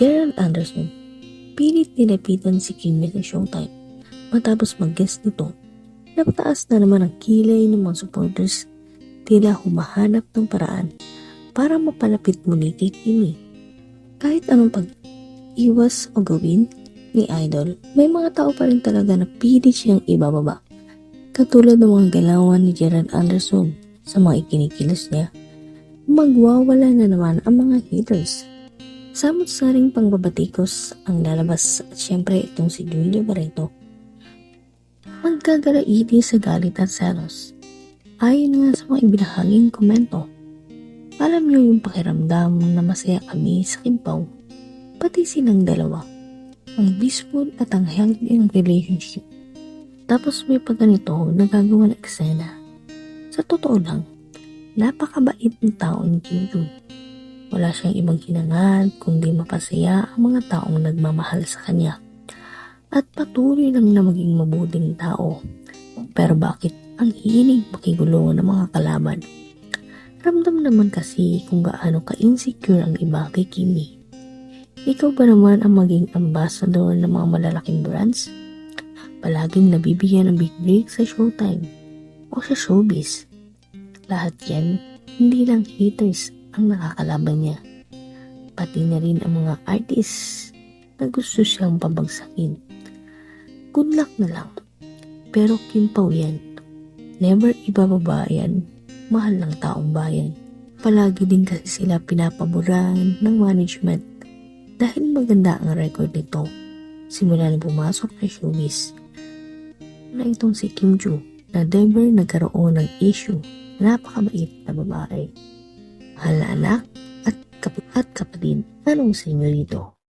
Gerald Anderson, pilit nilapitan si Kim sa showtime. Matapos mag-guest nito, napataas na naman ang kilay ng mga supporters tila humahanap ng paraan para mapalapit muli kay Kimi. Kahit anong pag-iwas o gawin ni Idol, may mga tao pa rin talaga na pilit siyang ibababa. Katulad ng mga galawan ni Gerald Anderson sa mga ikinikilos niya, magwawala na naman ang mga haters. Samot-saring pangbabatikos ang lalabas at syempre itong si Julia Barreto. Magkagalaiti sa galit at selos. Ayon nga sa mga ibinahaging komento, alam niyo yung pakiramdam na masaya kami sa Kimpaw, pati silang dalawa, ang peaceful at ang healthy ang relationship. Tapos may pa ganito nagagawa ng eksena. Sa totoo lang, napakabait ng tao ni Kim Joo. Wala siyang ibang hinangad kundi mapasaya ang mga taong nagmamahal sa kanya. At patuloy lang na maging mabuting tao. Pero bakit ang hilig makigulungan ng mga kalaban? Ramdam naman kasi kung gaano ka-insecure ang iba kay Kimi. Ikaw ba naman ang maging ambassador ng mga malalaking brands? Palaging nabibigyan ng big break sa showtime o sa showbiz. Lahat yan, hindi lang haters ang nakakalaban niya. Pati na rin ang mga artists na gusto siyang pabagsakin. Good luck na lang. Pero Kim Pao yan. Never ibababa yan. Mahal ng taong bayan. Palagi din kasi sila pinapaboran ng management dahil maganda ang record nito. Simula na pumasok sa showbiz. Na itong si Kim Joo na never nagkaroon ng issue napakabait na babae. Mahal na anak at, kap- at kapatid. Anong sa inyo dito?